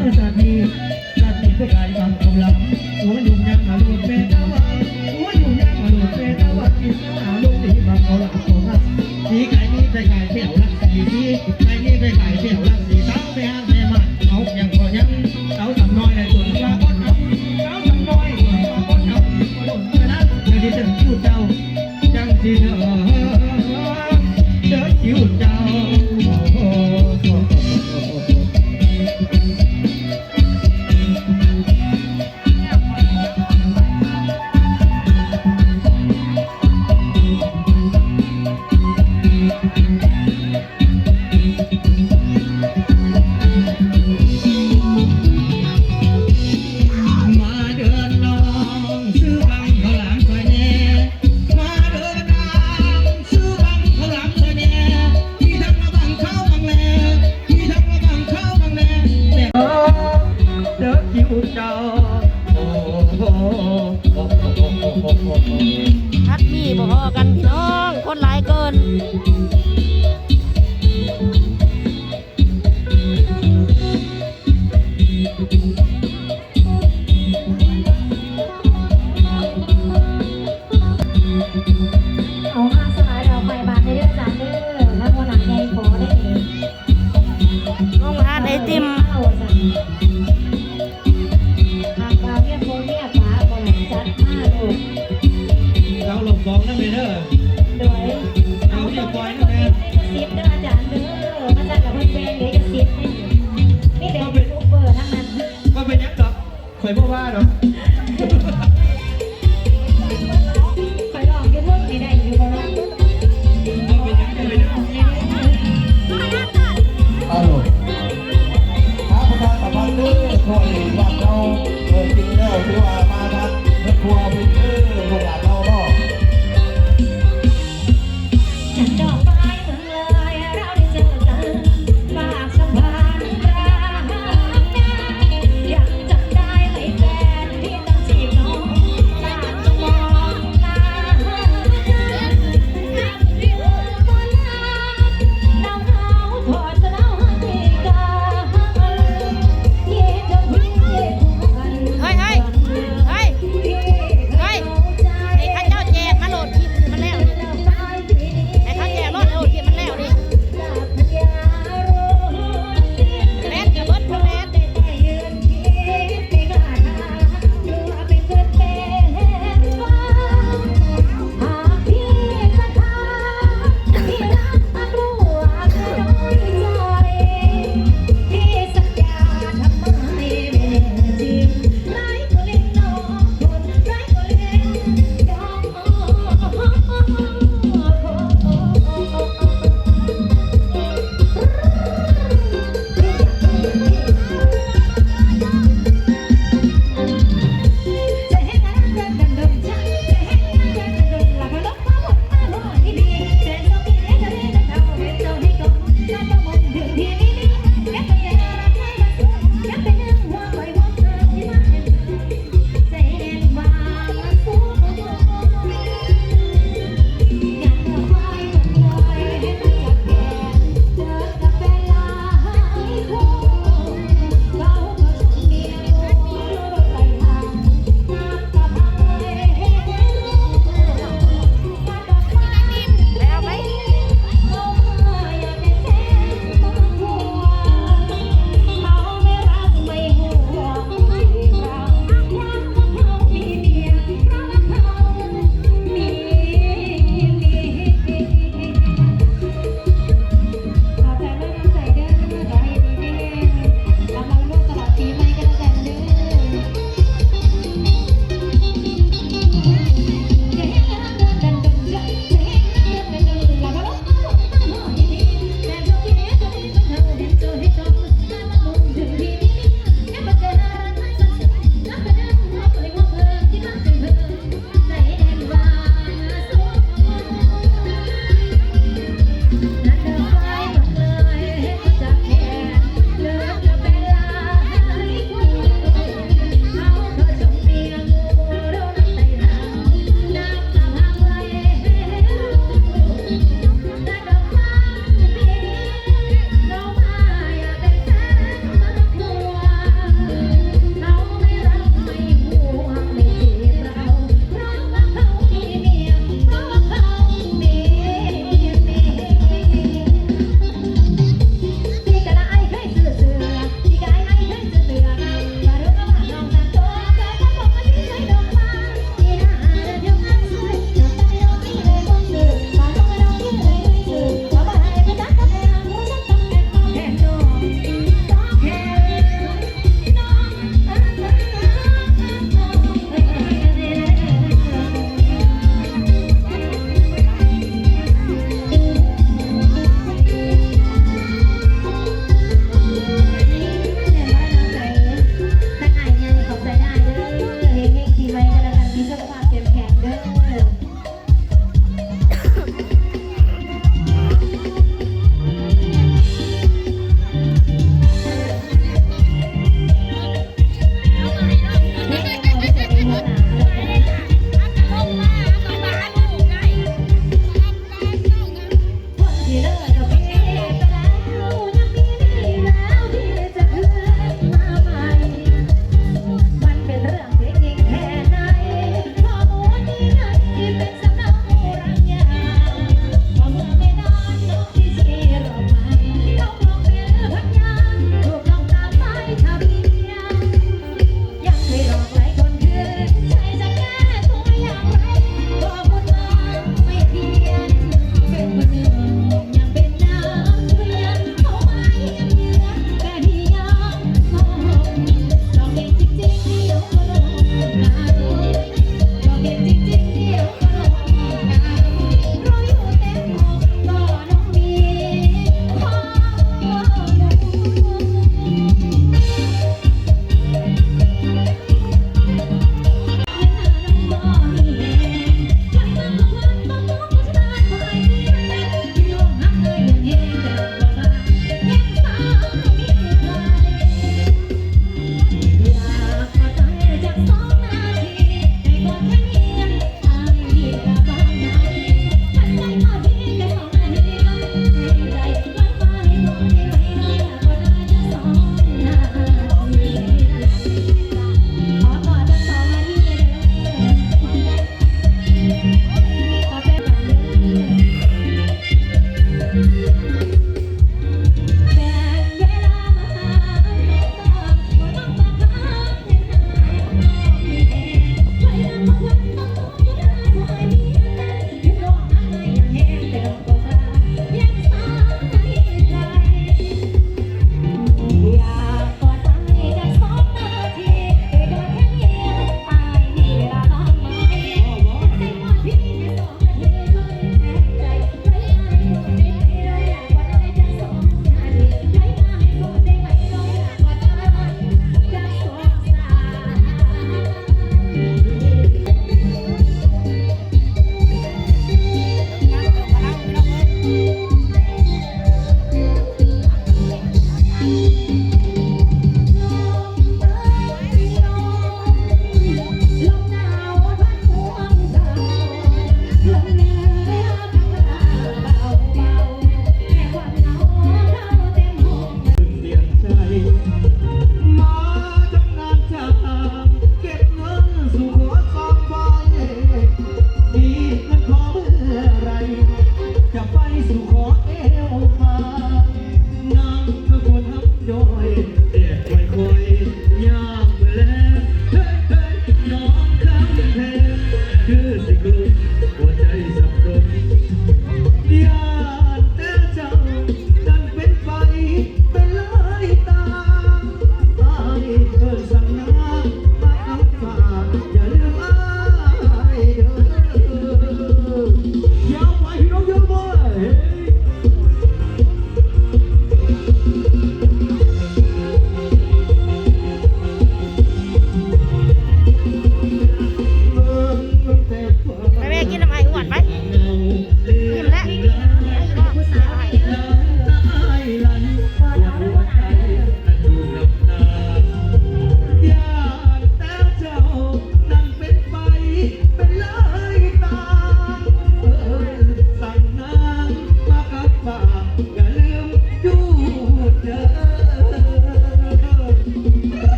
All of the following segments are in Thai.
เมื่อชาติดมีไก็ายบางกำลังหัวอยู่ยังมาลูกเมตาวันหัวอยู่ยังมาลูกเมตาวันที่หาลูกที่บาเอาละของละสีไก่นี้ไก่เสี่ยวละสีนี้ไก่นี้ไก่เสี่ยวละสีตั้งไปห้างแม่มัเอาอย่างพอยังเอาสำน้อยในส่วนกางก้นเอเอาสำน้อยส่วนกลางก้อนเอาโดนไปะเดี๋ยวดิ พัดมีบ่พอกันพี่น้อง คนหลายเกิน พ่อเหนว่าเขาเออจรินเล้วที่ว่ามาทักนักครัวเป็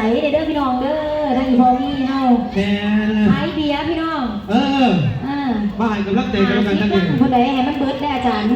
แก้มใสเด้อพี่น้องเด้อทั้งอีพอมีเฮาแม่ขายเบียร์พี่น้องเออ อ่ามาให้กำลังใจกันแล้วกันนั่นเอง คนไหนให้มันเบิดได้อาจารย์